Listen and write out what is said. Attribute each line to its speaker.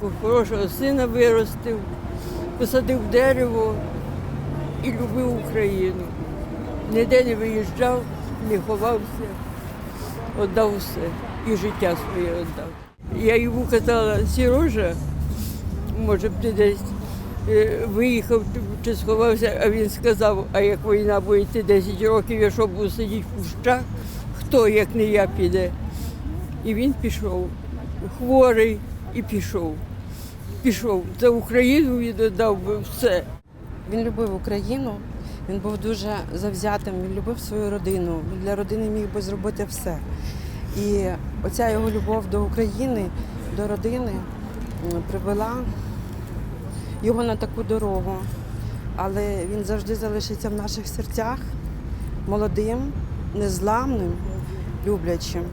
Speaker 1: Хорошого сина виростив, посадив дерево і любив Україну. Ніде не виїжджав, не ховався, віддав все і життя своє віддав. Я йому казала, Сірожа, може б ти десь е, виїхав чи сховався, а він сказав, а як війна буде йти 10 років, я що буду сидіти в кущах, хто, як не я, піде. І він пішов, хворий, і пішов. Пішов. За Україну він віддав би все.
Speaker 2: Він любив Україну, він був дуже завзятим, він любив свою родину. Він для родини міг би зробити все. І оця його любов до України, до родини привела його на таку дорогу. Але він завжди залишиться в наших серцях молодим, незламним, люблячим.